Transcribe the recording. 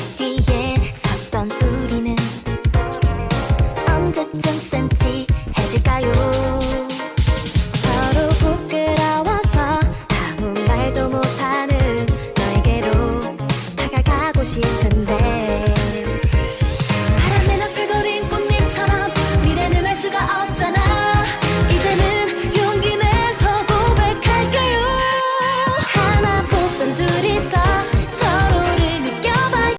저쪽 뒤에 섰던 우리는 언제쯤 센치 해질까요? 서로 부끄러워서 아무 말도 못하는 너에게로 다가가고 싶은데